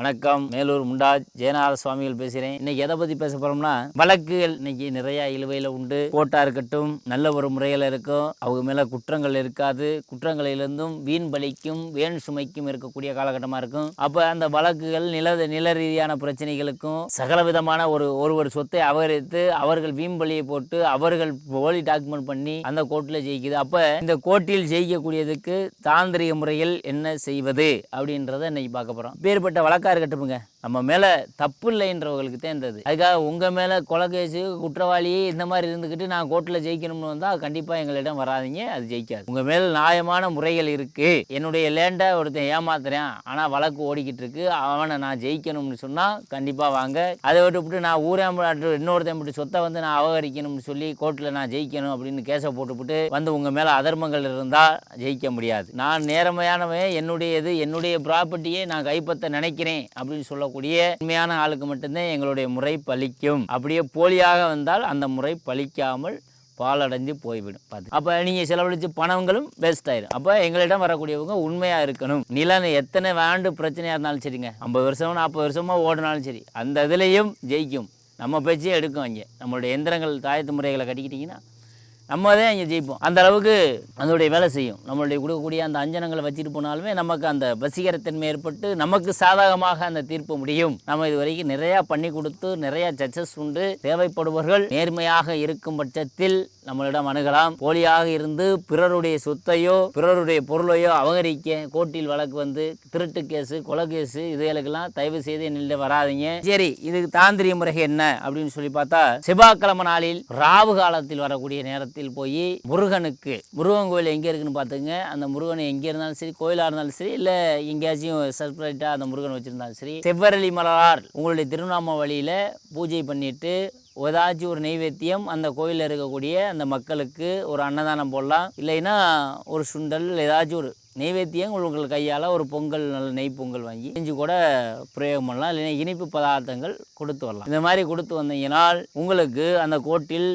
வணக்கம். மேலூர் முண்டாஜ் ஜெயநாத சுவாமிகள் பேசுகிறேன். இன்னைக்கு எதை பற்றி பேச போகிறோம்னா வழக்குகள் இன்னைக்கு நிறைய இழுவையில் உண்டு. கோட்டா இருக்கட்டும் நல்ல ஒரு முறையில் இருக்கும். அவங்க மேலே குற்றங்கள் இருக்காது. குற்றங்களிலிருந்தும் வீண் பலிக்கும் வேண் சுமைக்கும் இருக்கக்கூடிய காலகட்டமாக இருக்கும். அப்போ அந்த வழக்குகள் நில நில ரீதியான பிரச்சனைகளுக்கும் சகல விதமான ஒரு ஒருவர் சொத்தை அபகரித்து அவர்கள் வீண் பலியை போட்டு அவர்கள் போலி டாக்குமெண்ட் பண்ணி அந்த கோர்ட்டில் ஜெயிக்குது. அப்போ இந்த கோர்ட்டில் ஜெயிக்கக்கூடியதுக்கு தாந்திரிக முறையில் என்ன செய்வது அப்படின்றத இன்னைக்கு பார்க்க போகிறோம் பேர்பட்ட வழக்கு இருக்கட்டுமுங்க நம்ம மேலே தப்பு இல்லைன்றவங்களுக்கு தான் இருந்தது. அதுக்காக உங்கள் மேலே கொலகேசு கேஸு குற்றவாளி இந்த மாதிரி இருந்துக்கிட்டு நான் கோர்ட்டில் ஜெயிக்கணும்னு வந்தால் கண்டிப்பாக எங்களிடம் வராதீங்க அது ஜெயிக்காது. உங்கள் மேல் நியாயமான முறைகள் இருக்குது என்னுடைய லேண்டை ஒருத்தன் ஏமாத்துறேன் ஆனால் வழக்கு ஓடிக்கிட்டு இருக்கு. அவனை நான் ஜெயிக்கணும்னு சொன்னால் கண்டிப்பாக வாங்க. அதை விட்டுவிட்டு நான் ஊரே இன்னொருத்தன் விட்டு சொத்தை வந்து நான் அபகரிக்கணும்னு சொல்லி கோர்ட்டில் நான் ஜெயிக்கணும் அப்படின்னு கேஸை போட்டுவிட்டு வந்து உங்கள் மேலே அதர்மங்கள் இருந்தால் ஜெயிக்க முடியாது. நான் நேர்மையானவன் என்னுடையது என்னுடைய ப்ராப்பர்ட்டியை நான் கைப்பற்ற நினைக்கிறேன் அப்படின்னு சொல்லக்கூடிய உண்மையான ஆளுக்கு மட்டும்தான் எங்களுடைய முறை பலிக்கும் அப்படியே போலியாக வந்தால் அந்த முறை பலிக்காமல் பாலடைஞ்சு போய்விடும். பார்த்து. அப்போ நீங்கள் செலவழித்து பணங்களும் வேஸ்ட் ஆயிடும் அப்போ எங்களிடம் வரக்கூடியவங்க உண்மையாக இருக்கணும். நிலம் எத்தனை வேண்டு பிரச்சனையாக இருந்தாலும் சரிங்க. ஐம்பது வருஷம் நாற்பது வருஷமாக ஓடினாலும் சரி அந்த இதுலேயும் ஜெயிக்கும். நம்ம பேச்சே எடுக்கும் அங்கே. நம்மளுடைய எந்திரங்கள் தாயத்து முறைகளை கட்டிக்கிட்டிங்கன்னா நம்ம தான் இங்கே ஜெயிப்போம். அந்த அளவுக்கு அதனுடைய வேலை செய்யும். நம்மளுடைய கொடுக்கக்கூடிய அந்த அஞ்சனங்களை வச்சுட்டு போனாலுமே நமக்கு அந்த வசீகரத்தன்மை ஏற்பட்டு நமக்கு சாதகமாக அந்த தீர்ப்பு முடியும். நம்ம இது வரைக்கும் நிறையா பண்ணி கொடுத்து நிறையா ஜட்ஜஸ் உண்டு. தேவைப்படுபவர்கள் நேர்மையாக இருக்கும் பட்சத்தில் நம்மளிடம் அணுகலாம். போலியாக இருந்து பிறருடைய சொத்தையோ பிறருடைய பொருளையோ அபகரிக்க கோர்ட்டில் வழக்கு வந்து திருட்டு கேஸு கொலை கேஸு இதுகளுக்கெல்லாம் தயவு செய்து என்னிடம் வராதீங்க. சரி இதுக்கு தாந்திரிய முறை என்ன? அப்படின்னு சொல்லி பார்த்தா செவ்வாய்க்கிழமை நாளில் ராவு காலத்தில் வரக்கூடிய நேரத்தில் போய் முருகனுக்கு முருகன் கோயில் எங்கே இருக்குன்னு பார்த்துங்க அந்த முருகன் எங்கே இருந்தாலும் சரி கோயிலாக இருந்தாலும் சரி இல்லை எங்கேயாச்சும் செப்பரேட்டாக அந்த முருகன் வச்சுருந்தாலும் சரி செவ்வரளி மலரார் உங்களுடைய திருவண்ணாமலை வழியில் பூஜை பண்ணிட்டு ஏதாச்சும் ஒரு நெய்வேத்தியம் அந்த கோயிலில் இருக்கக்கூடிய அந்த மக்களுக்கு ஒரு அன்னதானம் போடலாம். இல்லைன்னா ஒரு சுண்டல் ஏதாச்சும் ஒரு நெய்வேத்தியம் உங்களுக்கு கையால் ஒரு பொங்கல் நல்ல நெய் பொங்கல் வாங்கி செஞ்சு கூட பிரயோகம் பண்ணலாம். இல்லைன்னா இனிப்பு பதார்த்தங்கள் கொடுத்து வரலாம். இந்த மாதிரி கொடுத்து வந்தீங்கனால் உங்களுக்கு அந்த கோட்டில்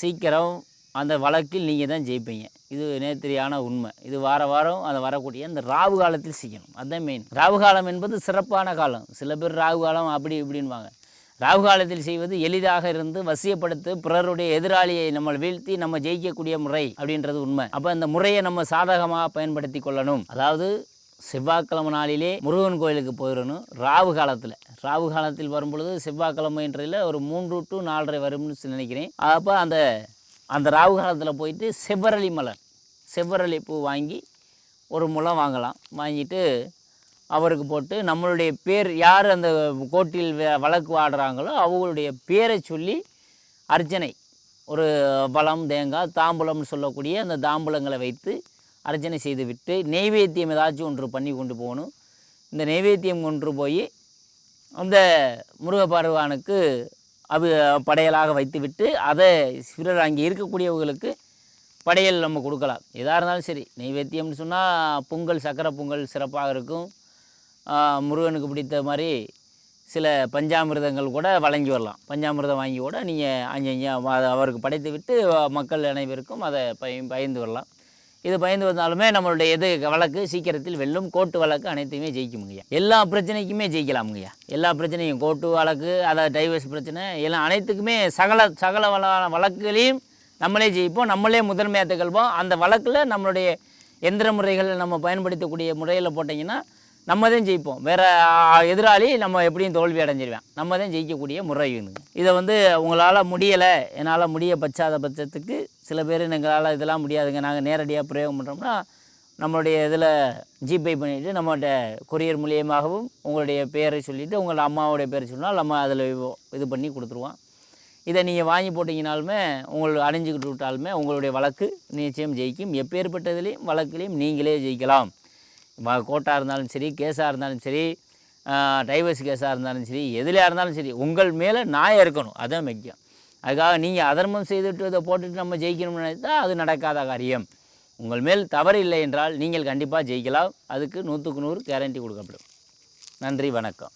சீக்கிரம் அந்த வழக்கில் நீங்கள் தான் ஜெயிப்பீங்க. இது நேத்திரியான உண்மை. இது வார வாரம் அதை வரக்கூடிய அந்த ராவு காலத்தில் செய்யணும் அதுதான் மெயின் ராவு காலம் என்பது சிறப்பான காலம். சில பேர் ராகு காலம் அப்படி இப்படின்வாங்க ராகு காலத்தில் செய்வது எளிதாக இருந்து வசியப்படுத்து பிறருடைய எதிராளியை நம்ம வீழ்த்தி நம்ம ஜெயிக்கக்கூடிய முறை அப்படின்றது உண்மை. அப்போ அந்த முறையை நம்ம சாதகமாக பயன்படுத்தி கொள்ளணும். அதாவது செவ்வாய்க்கிழமை நாளிலே முருகன் கோயிலுக்கு போயிடணும் ராவு காலத்தில். ராவு காலத்தில் வரும்பொழுது செவ்வாய்க்கிழமைன்றதில் ஒரு மூன்று டு நாலரை வரும்னு நினைக்கிறேன். அப்போ அந்த அந்த ராவு காலத்தில் போயிட்டு செவ்வரளி மலர். செவ்வரளி பூ வாங்கி ஒரு முளம் வாங்கலாம். வாங்கிட்டு அவருக்கு போட்டு நம்மளுடைய பேர் யார் அந்த கோட்டில் வ- வழக்கு ஆடுறாங்களோ அவங்களுடைய பேரை சொல்லி அர்ச்சனை ஒரு பழம் தேங்காய் தாம்பூலம்னு சொல்லக்கூடிய அந்த தாம்பூலங்களை வைத்து அர்ச்சனை செய்துவிட்டு நெய்வேத்தியம் ஏதாச்சும் ஒன்று பண்ணி கொண்டு போகணும். இந்த நெய்வேத்தியம் கொண்டு போய் அந்த முருகப்பருவானுக்கு அது படையலாக வைத்துவிட்டு அதை சிறர் அங்கே இருக்கக்கூடியவர்களுக்கு படையல் நம்ம கொடுக்கலாம். எதாக இருந்தாலும் சரி நெய்வேத்தியம்னு சொன்னால் பொங்கல் சக்கரை பொங்கல் சிறப்பாக இருக்கும். முருகனுக்கு பிடித்த மாதிரி சில பஞ்சாமிர்தங்கள் கூட வழங்கி வரலாம். பஞ்சாமிர்தம் வாங்கி கூட நீங்கள் அங்கே அவருக்கு படைத்து விட்டு மக்கள் அனைவருக்கும் அதை பய பயந்து வரலாம். இது பயந்து வந்தாலுமே நம்மளுடைய எது வழக்கு சீக்கிரத்தில் வெல்லும் கோர்ட்டு வழக்கு அனைத்தையுமே ஜெயிக்குமுங்கய்யா எல்லா பிரச்சனைக்குமே ஜெயிக்கலாமுங்கய்யா எல்லா பிரச்சனையும் கோர்ட்டு வழக்கு அதாவது டைவர்ஸ் பிரச்சனை எல்லாம் அனைத்துக்குமே சகல சகல வள வழக்குகளையும் நம்மளே ஜெயிப்போம் நம்மளே முதன்மையாக திகழ்வோம். அந்த வழக்கில் நம்மளுடைய எந்திர முறைகளை நம்ம பயன்படுத்தக்கூடிய முறையில் போட்டிங்கன்னா நம்ம தான் ஜெயிப்போம். வேறு எதிராளி நம்ம எப்படியும் தோல்வி அடைஞ்சிருவேன். நம்ம தான் ஜெயிக்கக்கூடிய முறை இதை. வந்து உங்களால் முடியலை என்னால் முடிய பச்சாத பட்சத்துக்கு சில பேர் எங்களால் இதெல்லாம் முடியாதுங்க. நாங்கள் நேரடியாக பிரயோகம் பண்ணுறோம்னா நம்மளுடைய இதில் ஜிபே பண்ணிவிட்டு நம்மகிட்ட கொரியர் மூலியமாகவும் உங்களுடைய பேரை சொல்லிவிட்டு உங்கள் அம்மாவுடைய பேரை சொன்னால் நம்ம அதில் இது பண்ணி கொடுத்துருவோம். இதை நீங்கள் வாங்கி போட்டிங்கனாலுமே உங்களை அணிஞ்சிக்கிட்டு விட்டாலுமே உங்களுடைய வழக்கு நிச்சயம் ஜெயிக்கும். எப்பேற்பட்டதுலேயும் வழக்குலேயும் நீங்களே ஜெயிக்கலாம். கோட்டாக கோர்ட்டாக இருந்தாலும் சரி கேஸாக இருந்தாலும் சரி டைவர்ஸ் கேஸாக இருந்தாலும் சரி எதுலையாக இருந்தாலும் சரி உங்கள் மேலே நாயம் இருக்கணும். அதான் முக்கியம். அதுக்காக நீங்கள் அதர்மம் செய்துட்டு இதை போட்டுட்டு நம்ம ஜெயிக்கணும்னு நினைத்தா அது நடக்காத காரியம். உங்கள் மேல் தவறு இல்லை என்றால் நீங்கள் கண்டிப்பாக ஜெயிக்கலாம். அதுக்கு நூற்றுக்கு நூறு கேரண்டி கொடுக்கப்படும். நன்றி வணக்கம்.